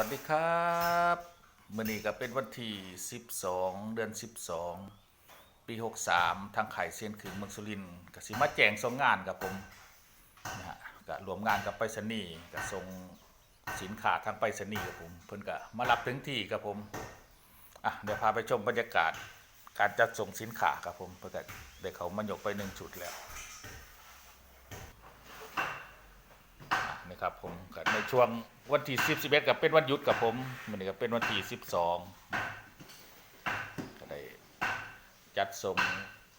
วัสดีครับมื่อนี้ก็เป็นวันที่ 12 เดือน 12 ปี 63 ทางไข่เซียนขึงเมืองสุรินทร์ก็สิมาแจงส่งงานกับผมนะฮะก็รวมงานกับไปรษณีย์ก็ส่งสินค้าทางไปรษณีย์กับผม เพิ่นก็มารับถึงที่กับผมอะเดี๋ยวพาไปชมบรรยากาศการจัดส่งสินค้าครับผมเพื่อก็ได้เขามายกไปหนึ่งจุดแล้ว นี่ ครับผมก็ในช่วงวันที่10 11กับเป็นวันหยุดกับผมมันนี้ก็เป็นวันที่12ก็ได้จัดส่ง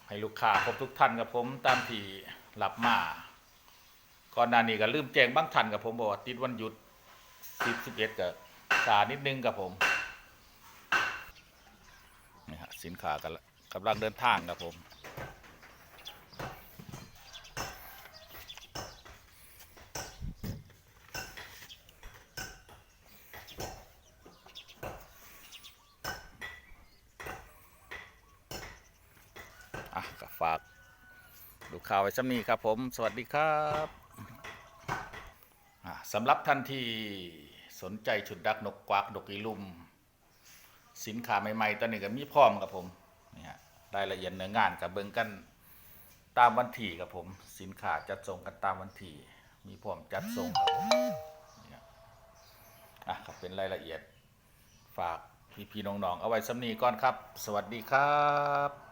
ให้ลูกค้าครบทุกท่านกับผมตามที่รับมาก่อนหน้านี้ก็ลืมแจ้งบางท่านกับผมบอกว่าติดวันหยุด10 11กับซานิดนึงกับผมนี่ฮะสินค้ากันกำลังเดินทางกับผม ฝากดูข่าวไว้ซ้ำนี้ครับผม สวัสดีครับสำหรับท่านที่สนใจชุดดักนกกวักดกอีลุม สินค้าใหม่ๆตอนนี้ก็มีพร้อมครับผมนี่ฮะรายละเอียดเนื้องานกับเบิ่งกันตามวันที่ครับผม สินค้าจัดส่งกันตามวันที่มีพร้อมจัดส่งครับผมนี่ฮะอะครับเป็นรายละเอียดฝากพี่ๆน้องๆ เอาไว้ซ้ำนีก่อนครับ สวัสดีครับ